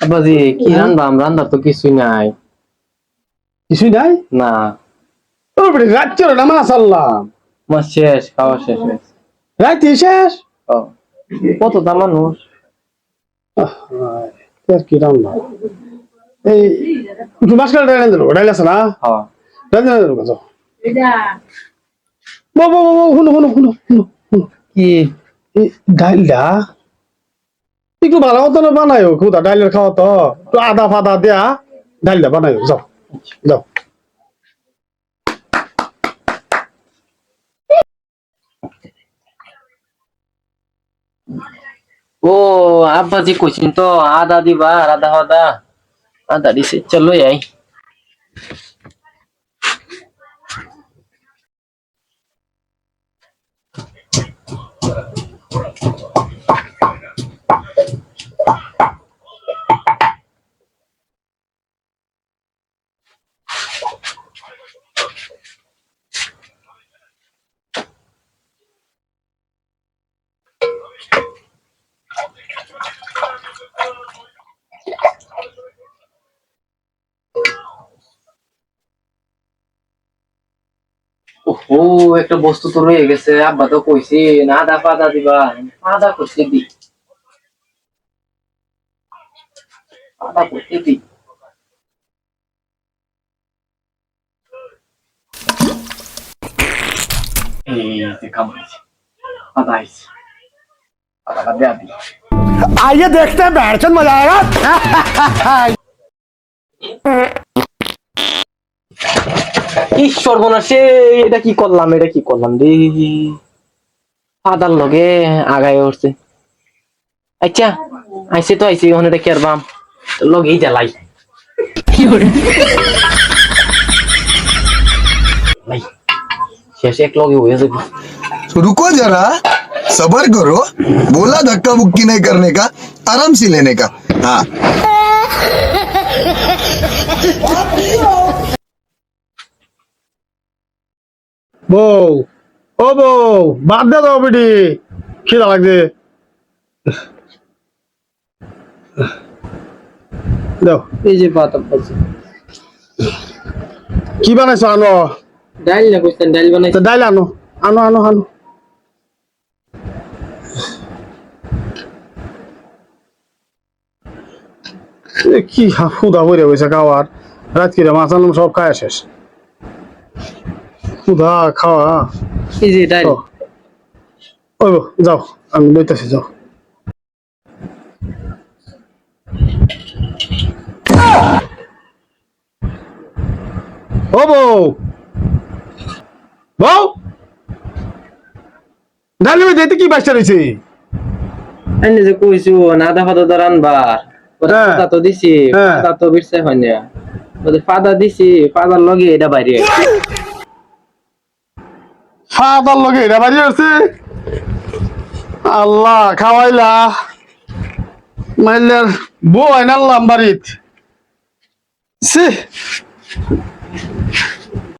আব্বাজি কি রান্দাম? রান্দার তো কিছুই নাই। কিছুই নাই? না। তোর বেটি রাত্রে নামাজ সারলাম আমার শেষ খাওয়া শেষ হয়েছে। রাত্রি শেষ? ও, কত দাম মানুষ? আর কি রান্না? এই একটু মাছ কাটা ডাইল দেবো ডাইল আছে না? হ্যাঁ ডাইল দেবো কত? বো বো বো শুনো শুনো শুনো শুনো। কি? ডাইলটা? একটু ভালো মতো বানাই খুদা, ডাইলের খাওয়া তো। একটু আদা ফাদা দেয়া ডাইলটা বানাই যাও যাও। ও, আব্বাজি কইছেন তো, আদা দিবা আদা আদা আদা দিছে, চলো যাই ও একটা বস্তু তো রয়ে গেছে আব্বা তো কইছে না আদা ফাদা দিবা আদা কইছে দি আদা কইছে দি এই যে আদা আইছে आइए देखते हैं बैठचंद मजा आएगा কি সর্বনাশে এটা কি করলাম এটা কি করলাম রে আদার লগে আগায় উঠছে আচ্ছা আইসে তো আইসি ওখানে এটা কেরবাম লগেই জ্বালাই ভাই শেষে এক লগে হয়ে যাবে तो रुको जरा सबर करो बोला धक्का मुक्की नहीं करने का आराम से लेने का हाँ বউ ও বউ বাদ দে দাও বেটি খিদা লাগছে দাও এই যে পাতা পাচ্ছি কি বানাইছো আনো ডাইল না কইছেন ডাইল বানাই তো ডাইল আনো আনো আনো আনো কি ফুদা বইরে বইছে খাওয়ার? রাত কিরে মাছ আনলাম সব খায় শেষ। ফুদা খাওয়া এই যে ডাইল। ওই যাও আমি লইতেছি যাও। ও বউ! বউ! ডালি যেতে কি বাসটা রয়েছে? আইনে যে কইছো না আদা ফাদা দা রানবার। হ্যাঁ। ফাদা তো দিছি হ্যাঁ। ফাদা তো বিরছে হয় না। ফাদা দিছি ফাদার লগে এটা বাইরে ফাদার লগে এটা বাইরে আছে? আল্লাহ খাওয়াইলা। মাইলার বউ আইনাল্লাম বাড়িত সে